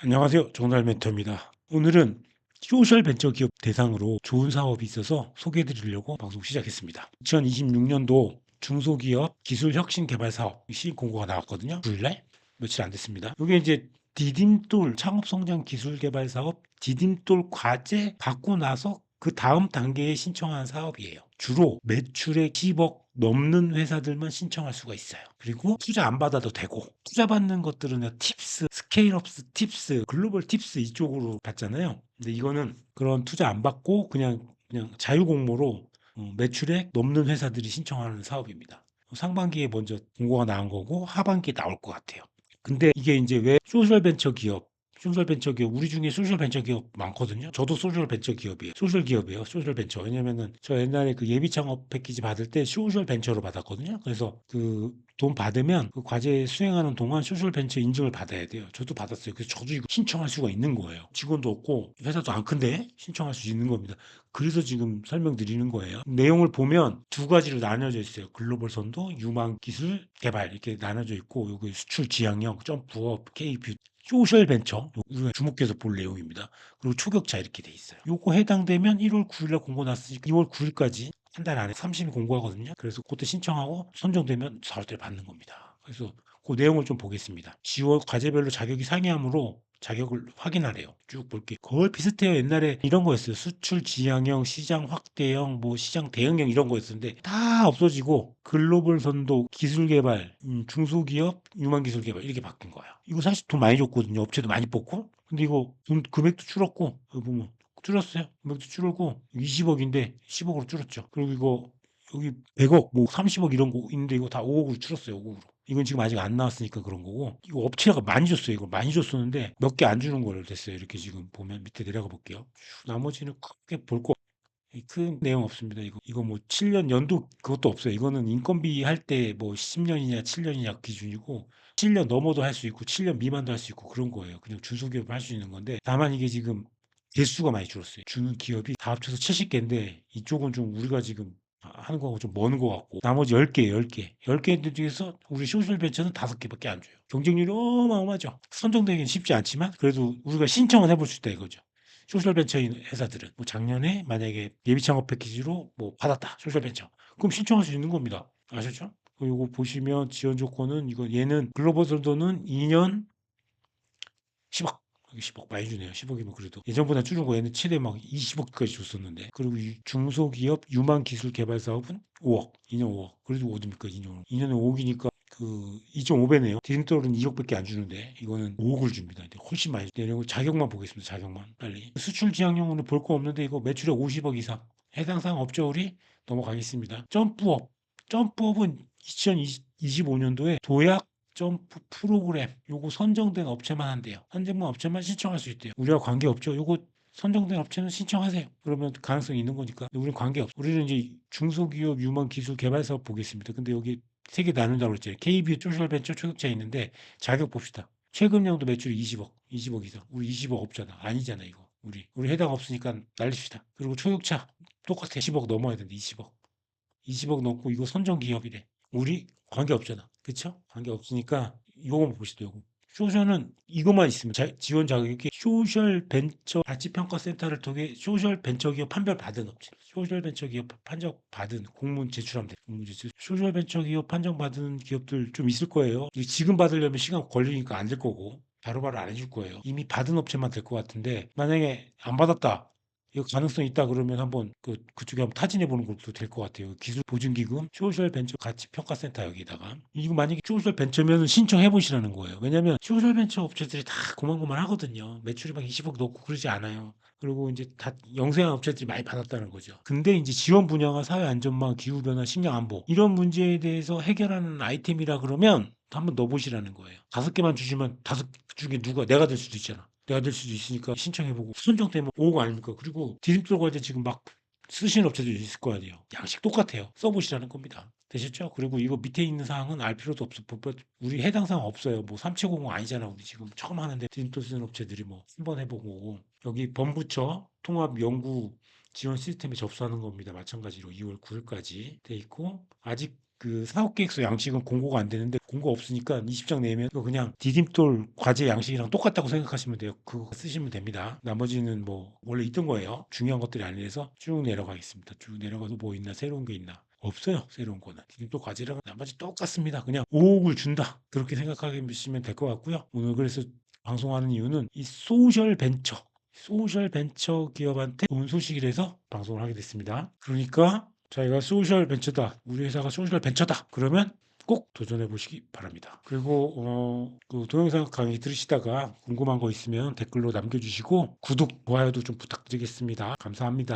안녕하세요. 정달 멘토입니다. 오늘은 소셜 벤처 기업 대상으로 좋은 사업이 있어서 소개해 드리려고 방송 시작했습니다. 2026년도 중소기업 기술 혁신 개발 사업 시행 공고가 나왔거든요. 9일날 며칠 안 됐습니다. 이게 이제 디딤돌 창업성장 기술 개발 사업 디딤돌 과제 받고 나서 그 다음 단계에 신청한 사업이에요. 주로 매출액 10억 넘는 회사들만 신청할 수가 있어요. 그리고 투자 안 받아도 되고 투자 받는 것들은 팁스, 스케일업스 팁스, 글로벌 팁스 이쪽으로 받잖아요. 근데 이거는 그런 투자 안 받고 그냥 그냥 자유공모로 어, 매출액 넘는 회사들이 신청하는 사업입니다. 상반기에 먼저 공고가 나온 거고 하반기에 나올 것 같아요. 근데 이게 이제 왜 소셜 벤처 기업 소셜 벤처 기업 우리 중에 소셜 벤처 기업 많거든요. 저도 소셜 벤처 기업이에요. 소셜 기업이에요. 소셜 벤처. 왜냐면은 저 옛날에 그 예비 창업 패키지 받을 때 소셜 벤처로 받았거든요. 그래서 그 돈 받으면 그 과제 수행하는 동안 소셜 벤처 인증을 받아야 돼요. 저도 받았어요. 그래서 저도 이거 신청할 수가 있는 거예요. 직원도 없고 회사도 안 큰데 신청할 수 있는 겁니다. 그래서 지금 설명드리는 거예요. 내용을 보면 두 가지로 나뉘어져 있어요. 글로벌 선도, 유망 기술 개발 이렇게 나눠져 있고 여기 수출 지향형, 점프업, K뷰 소셜 벤처 주목해서 볼 내용입니다. 그리고 초격차 이렇게 돼 있어요. 요거 해당되면 1월 9일날 공고 났으니까 2월 9일까지 한 달 안에 30일 공고하거든요. 그래서 그때 신청하고 선정되면 4월달에 받는 겁니다. 그래서 그 내용을 좀 보겠습니다. 지원 과제별로 자격이 상이하므로 자격을 확인하래요. 쭉 볼게. 거의 비슷해요. 옛날에 이런 거였어요. 수출 지향형, 시장 확대형, 뭐 시장 대응형 이런 거였었는데 다 없어지고 글로벌 선도, 기술 개발, 음, 중소기업, 유망 기술 개발 이렇게 바뀐 거예요. 이거 사실 돈 많이 줬거든요. 업체도 많이 뽑고. 근데 이거 돈 금액도 줄었고 여기 보면 줄었어요. 금액도 줄었고 20억인데 10억으로 줄었죠. 그리고 이거 여기 100억, 뭐 30억 이런 거 있는데 이거 다 5억으로 줄었어요. 5억으로. 이건 지금 아직 안 나왔으니까 그런 거고 이거 업체가 많이 줬어요. 이거 많이 줬었는데 몇 개 안 주는 걸로 됐어요. 이렇게 지금 보면 밑에 내려가 볼게요. 슈, 나머지는 크게 볼 거 큰 내용 없습니다. 이거 이거 뭐 7년 연도 그것도 없어요. 이거는 인건비 할 때 뭐 10년이냐 7년이냐 기준이고 7년 넘어도 할 수 있고 7년 미만도 할 수 있고 그런 거예요. 그냥 중소기업 할 수 있는 건데 다만 이게 지금 개수가 많이 줄었어요. 주는 기업이 다 합쳐서 70개인데 이쪽은 좀 우리가 지금 하는 거하고 좀먼것 같고 나머지 10개, 10개. 10개 중에서 우리 소셜 벤처는 5개밖에 안 줘요. 경쟁률이 어마어마하죠. 선정되기는 쉽지 않지만 그래도 우리가 신청은 해볼 수 있다 이거죠. 소셜 벤처인 회사들은 뭐 작년에 만약에 예비 창업 패키지로 뭐 받았다. 소셜 벤처. 그럼 신청할 수 있는 겁니다. 아셨죠? 그리고 보시면 지원 조건은 이거 얘는 글로벌 선도는 2년 10억. 여기 10억 많이 주네요. 10억이면 그래도 예전보다 줄은 거 얘는 최대 막 20억까지 줬었는데 그리고 이 중소기업 유망 기술 개발 사업은 5억 2년 5억 그래도 어딥니까 2년 2년에 5억이니까 그 2.5배네요. 디딤돌은 2억밖에 안 주는데 이거는 5억을 줍니다. 훨씬 많이 내려고 자격만 보겠습니다. 자격만 빨리 수출 지향용으로 볼 거 없는데 이거 매출액 50억 이상 해당 사항 업체율이 넘어가겠습니다. 점프업 점프업은 2025년도에 도약 점프 프로그램 요거 선정된 업체만 한대요. 선정된 업체만 신청할 수 있대요. 우리와 관계없죠. 요거 선정된 업체는 신청하세요. 그러면 가능성이 있는 거니까. 우리는 관계없어. 우리는 이제 중소기업 유망 기술 개발 사업 보겠습니다. 근데 여기 세 개 나눈다고 그랬잖아요. KB 소셜 벤처 초격차 있는데 자격 봅시다. 최근량도 매출이 20억, 20억 이상. 우리 20억 없잖아. 아니잖아 이거. 우리 우리 해당 없으니까 날립시다. 그리고 초격차 똑같아. 10억 넘어야 되는데 20억. 20억 넘고 이거 선정 기업이래. 우리 관계 없잖아. 그쵸? 관계 없으니까 이거만 보시죠. 요거. 소셜은 이것만 있으면 자- 지원 자격이 소셜 벤처 가치 평가 센터를 통해 소셜 벤처 기업 판별 받은 업체, 소셜 벤처 기업 판정 받은 공문 제출하면 돼. 공문 제출. 소셜 벤처 기업 판정 받은 기업들 좀 있을 거예요. 지금 받으려면 시간 걸리니까 안 될 거고 바로바로 안 해줄 거예요. 이미 받은 업체만 될 것 같은데 만약에 안 받았다. 이거 가능성 있다 그러면 한번 그 그쪽에 한번 타진해 보는 것도 될 것 같아요. 기술 보증 기금, 소셜 벤처 가치 평가 센터 여기다가 이거 만약에 소셜 벤처면 신청해 보시라는 거예요. 왜냐면 소셜 벤처 업체들이 다 고만고만 하거든요. 매출이 막 20억 넘고 그러지 않아요. 그리고 이제 다 영세한 업체들이 많이 받았다는 거죠. 근데 이제 지원 분야가 사회 안전망, 기후 변화, 식량 안보 이런 문제에 대해서 해결하는 아이템이라 그러면 한번 넣어보시라는 거예요. 다섯 개만 주시면 다섯 중에 누가 내가 될 수도 있잖아. 내가 될 수도 있으니까 신청해보고 선정되면 5억 아닙니까? 그리고 디딤돌 과제 지금 막 쓰시는 업체도 있을 거 아니에요. 양식 똑같아요. 써보시라는 겁니다. 되셨죠? 그리고 이거 밑에 있는 사항은 알 필요도 없어. 뭐, 뭐, 우리 해당 사항 없어요. 뭐 3750 아니잖아. 우리 지금 처음 하는데 디딤돌 쓰는 업체들이 뭐 한번 해보고 여기 범부처 통합 연구 지원 시스템에 접수하는 겁니다. 마찬가지로 2월 9일까지 돼 있고 아직 그 사업 계획서 양식은 공고가 안 되는데 공고 없으니까 20장 내면 이거 그냥 디딤돌 과제 양식이랑 똑같다고 생각하시면 돼요. 그거 쓰시면 됩니다. 나머지는 뭐 원래 있던 거예요. 중요한 것들이 아니라서 쭉 내려가겠습니다. 쭉 내려가서 뭐 있나 새로운 게 있나 없어요. 새로운 거는 디딤돌 과제랑 나머지 똑같습니다. 그냥 5억을 준다 그렇게 생각하시면 될 것 같고요. 오늘 그래서 방송하는 이유는 이 소셜 벤처 소셜 벤처 기업한테 좋은 소식이라서 방송을 하게 됐습니다. 그러니까 저희가 소셜 벤처다. 우리 회사가 소셜 벤처다. 그러면 꼭 도전해 보시기 바랍니다. 그리고 어, 그 동영상 강의 들으시다가 궁금한 거 있으면 댓글로 남겨주시고 구독, 좋아요도 좀 부탁드리겠습니다. 감사합니다.